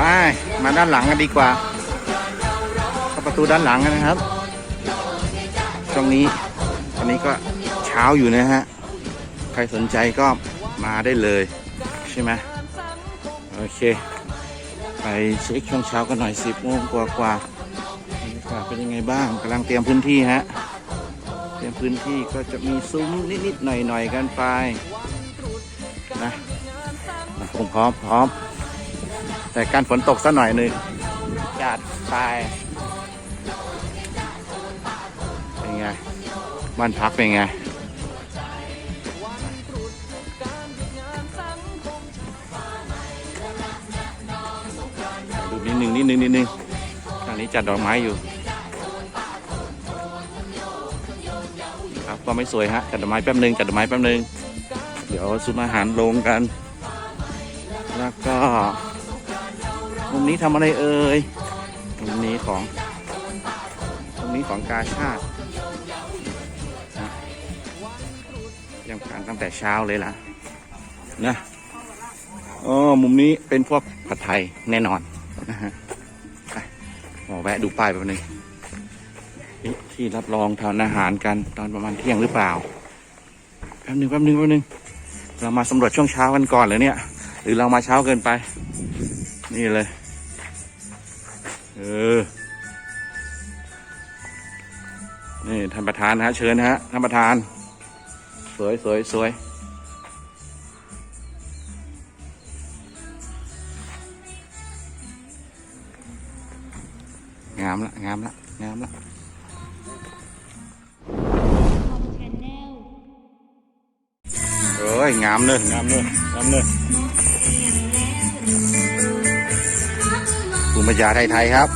ไป มาด้านหลังกันดีกว่า เข้าประตูด้านหลังกันนะครับช่วงนี้ตอนนี้ก็เช้าอยู่นะฮะ ใครสนใจก็มาได้เลย ใช่ไหมโอเค ไปเช็คช่วงเช้ากันหน่อยสิบโมงกว่ากว่าบรรยากาศเป็นยังไงบ้างกำลังเตรียมพื้นที่ฮะเตรียมพื้นที่ก็จะมีซุ้มนิดๆหน่อยๆกันไปนะผมพร้อมพร้อม แต่การฝนตกสักหน่อยหนึ่งจัดไปเป็นไงบ้านพักเป็นไงดูนิดนึงนิดนึงนิดนึงทางนี้จัดดอกไม้อยู่ครับก็ไม่สวยฮะจัดดอกไม้แป๊บนึงจัดดอกไม้แป๊บนึง เดี๋ยวซุ้มอาหารลงกัน แล้วก็ มุมนี้ทำอะไรเอ่ยมุมนี้ของมุมนี้ของกาชาตินะยังผ่านตั้งแต่เช้าเลยล่ะนะอ๋อมุมนี้เป็นพวกผัดไทยแน่นอนนะฮะไปขอแวะดูป้ายแป๊บนึงที่รับรองทานอาหารกันตอนประมาณเที่ยงหรือเปล่าแป๊บหนึงแป๊บหนึงแป๊บหนึงเรามาสำรวจช่วงเช้ากันก่อนเลยเนี่ย หรือเรามาเช้าเกินไป นี่เลย เออ นี่ท่านประธานนะฮะ เชิญนะฮะท่านประธาน สวยสวยสวยงามละงามละงามละเอ้ยงามเลยงามเลยงามเลย ภูมิปัญญาไทยๆครับ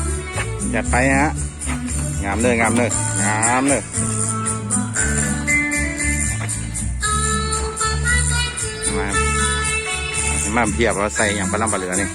จัดไปฮะงามเลยงามเลยงามเลยมามาเพียบเราใส่อย่างปลาล่ำปลาเหลือนี่